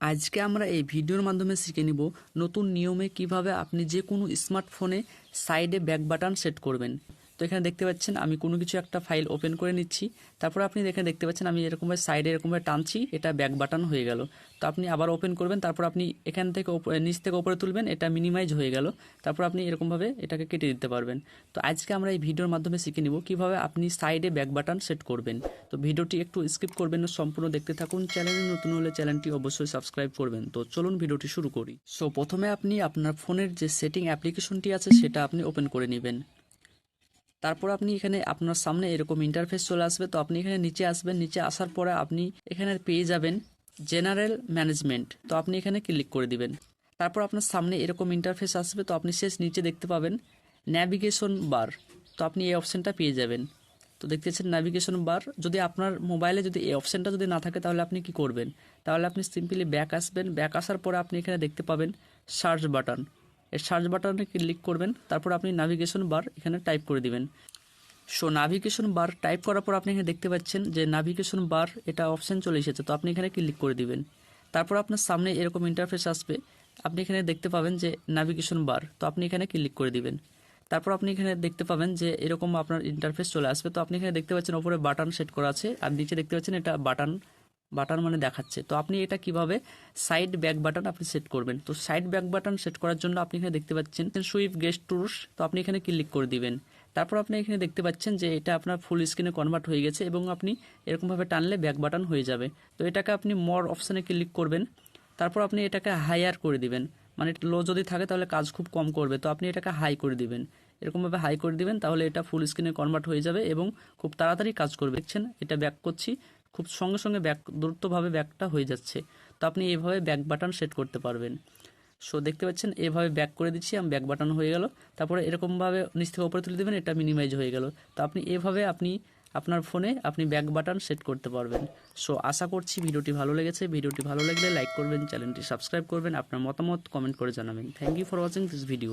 আজকে আমরা এই ভিডিওর মাধ্যমে শিখে নিব নতুন নিয়মে কীভাবে আপনি যে কোনো স্মার্টফোনে সাইডে ব্যাক বাটন সেট করবেন। তো এখানে দেখতে পাচ্ছেন, আমি কোনো কিছু একটা ফাইল ওপেন করে নিচ্ছি। তারপর আপনি এখানে দেখতে পাচ্ছেন, আমি এরকমভাবে সাইডে এরকমভাবে টানছি, এটা ব্যাক বাটন হয়ে গেল। তো আপনি আবার ওপেন করবেন, তারপর আপনি এখান থেকে নিচ থেকে ওপরে তুলবেন, এটা মিনিমাইজ হয়ে গেল। তারপর আপনি এরকমভাবে এটাকে কেটে দিতে পারবেন। তো আজকে আমরা এই ভিডিওর মাধ্যমে শিখে নিব কীভাবে আপনি সাইডে ব্যাক বাটন সেট করবেন। তো ভিডিওটি একটু স্কিপ করবেন সম্পূর্ণ দেখতে থাকুন। চ্যানেলে নতুন হলে চ্যানেলটি অবশ্যই সাবস্ক্রাইব করবেন। তো চলুন ভিডিওটি শুরু করি। সো প্রথমে আপনি আপনার ফোনের যে সেটিং অ্যাপ্লিকেশনটি আছে, সেটা আপনি ওপেন করে নেবেন। তারপর আপনি এখানে আপনার সামনে এরকম ইন্টারফেস চলে আসবে। তো আপনি এখানে নিচে আসবেন। নিচে আসার পরে আপনি এখানে পেয়ে যাবেন জেনারেল ম্যানেজমেন্ট তো আপনি এখানে ক্লিক করে দিবেন। তারপর আপনার সামনে এরকম ইন্টারফেস আসবে। তো আপনি শেষ নিচে দেখতে পাবেন ন্যাভিগেশন বার তো আপনি এই অপশানটা পেয়ে যাবেন। তো দেখতে পাচ্ছেন ন্যাভিগেশন বার যদি আপনার মোবাইলে যদি এই অপশানটা যদি না থাকে, তাহলে আপনি কি করবেন? তাহলে আপনি সিম্পলি ব্যাক আসবেন। ব্যাক আসার পরে আপনি এখানে দেখতে পাবেন সার্চ বাটন সার্চ বাটনে ক্লিক করবেন, তারপর আপনি নাভিগেশন বার এখানে টাইপ করে দিবেন। সো নাভিগেশন বার টাইপ করার পর আপনি এখানে দেখতে পাচ্ছেন যে নাভিগেশন বার এটা অপশান চলে এসেছে, তো আপনি এখানে ক্লিক করে দিবেন। তারপর আপনার সামনে এরকম ইন্টারফেস আসবে, আপনি এখানে দেখতে পাবেন যে নাভিগেশন বার তো আপনি এখানে ক্লিক করে দিবেন। তারপর আপনি এখানে দেখতে পাবেন যে এরকম আপনার ইন্টারফেস চলে আসবে, তো আপনি এখানে দেখতে পাচ্ছেন ওপরে বাটন সেট করা আছে, আর নিচে দেখতে পাচ্ছেন এটা বাটন বাটন মানে দেখাচ্ছে। তো আপনি এটা কীভাবে সাইড ব্যাক বাটন আপনি সেট করবেন? তো সাইড ব্যাক বাটন সেট করার জন্য আপনি এখানে দেখতে পাচ্ছেন সুইপ গেস্ট টুরস তো আপনি এখানে ক্লিক করে দিবেন। তারপর আপনি এখানে দেখতে পাচ্ছেন যে এটা আপনার ফুল স্ক্রিনে কনভার্ট হয়ে গেছে এবং আপনি এরকমভাবে টানলে ব্যাক বাটন হয়ে যাবে। তো এটাকে আপনি মর অপশানে ক্লিক করবেন। তারপর আপনি এটাকে হাইয়ার করে দিবেন। মানে লো যদি থাকে তাহলে কাজ খুব কম করবে। তো আপনি এটাকে হাই করে দিবেন। এরকমভাবে হাই করে দিবেন, তাহলে এটা ফুল স্ক্রিনে কনভার্ট হয়ে যাবে এবং খুব তাড়াতাড়ি কাজ করবে। দেখছেন, এটা ব্যাক করছি। খুব সঙ্গে সঙ্গে ব্যাক, দ্রুতভাবে ব্যাকটা হয়ে যাচ্ছে। তো আপনি এভাবে ব্যাক বাটন সেট করতে পারবেন। সো দেখতে পাচ্ছেন, এভাবে ব্যাক করে দিচ্ছি, আমি ব্যাক বাটন হয়ে গেল। তারপরে এরকমভাবে নিচ থেকে উপরে তুলে দেবেন, এটা মিনিমাইজ হয়ে গেল। তো আপনি এভাবে আপনি, আপনার ফোনে আপনি ব্যাক বাটন সেট করতে পারবেন। সো আশা করছি ভিডিওটি ভালো লেগেছে। ভিডিওটি ভালো লাগলে লাইক করবেন, চ্যানেলটি সাবস্ক্রাইব করবেন, আপনার মতামত কমেন্ট করে জানাবেন। Thank you for watching this video